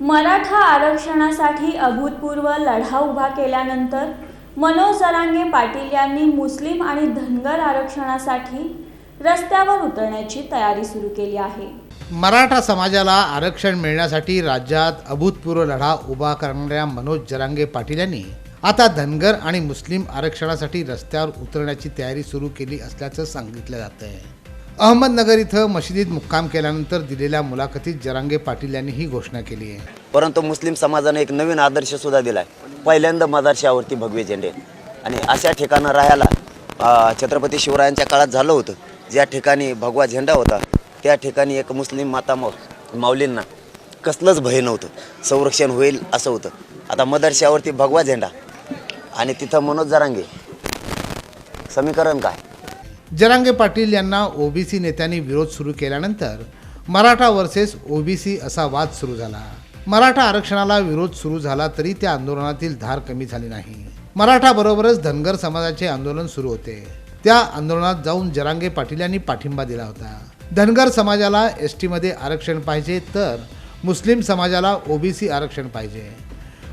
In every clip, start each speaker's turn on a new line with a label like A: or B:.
A: मराठा आरक्षणासाठी अभूतपूर्व लढा उभा केल्यानंतर मनोज जरांगे पाटील यांनी मुस्लिम आणि धनगर आरक्षणासाठी रस्त्यावर उतरण्याची तयारी सुरू केली आहे.
B: मराठा समाजाला आरक्षण मिळण्यासाठी राज्यात अभूतपूर्व लढा उभा करणाऱ्या मनोज जरांगे पाटील यांनी आता धनगर आणि मुस्लिम आरक्षणासाठी रस्त्यावर उतरण्याची तयारी सुरू केली असल्याचं सांगितलं जात आहे अहमदनगर इथं मशिदीत मुक्काम केल्यानंतर दिलेल्या मुलाखतीत जरांगे पाटील यांनी ही घोषणा केली आहे.
C: परंतु मुस्लिम समाजाने एक नवीन आदर्श सुद्धा दिला आहे पहिल्यांदा मदारशावरती भगवे झेंडे. आणि अशा ठिकाणं राहायला छत्रपती शिवरायांच्या काळात झालं होतं. ज्या ठिकाणी भगवा झेंडा होता त्या ठिकाणी एक मुस्लिम माता माऊलींना कसलंच भय नव्हतं. संरक्षण होईल असं होतं. आता मदरशावरती भगवा झेंडा. आणि तिथं मनोज जरांगे. समीकरण काय?
B: जरांगे पाटील यांना ओबीसी नेत्यांनी विरोध सुरू केल्यानंतर मराठा वर्सेस ओबीसी असा वाद सुरू झाला. मराठा आरक्षणाला विरोध सुरू झाला तरी त्या आंदोलनातील धार कमी झाली नाही. मराठा बरोबरच धनगर समाजाचे आंदोलन सुरू होते. त्या आंदोलनात जाऊन जरांगे पाटील यांनी पाठिंबा दिला होता. धनगर समाजाला एस टीमध्ये आरक्षण पाहिजे तर मुस्लिम समाजाला ओबीसी आरक्षण पाहिजे.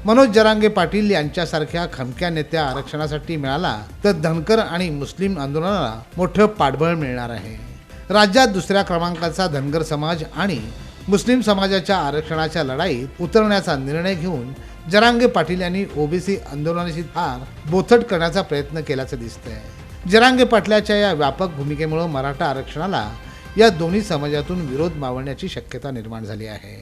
B: मनोज जरांगे पाटील यांच्यासारख्या खमक्या नेत्या आरक्षणासाठी मिळाला तर धनकर आणि मुस्लिम आंदोलनाला मोठं पाठबळ मिळणार आहे. राज्यात दुसऱ्या क्रमांकाचा धनगर समाज आणि मुस्लिम समाजाच्या आरक्षणाच्या लढाईत उतरण्याचा निर्णय घेऊन जरांगे पाटील यांनी ओबीसी आंदोलनाची धार बोथट करण्याचा प्रयत्न केल्याचं दिसतंय. जरांगे पाटलाच्या या व्यापक भूमिकेमुळे मराठा आरक्षणाला या दोन्ही समाजातून विरोध मावळण्याची शक्यता निर्माण झाली आहे.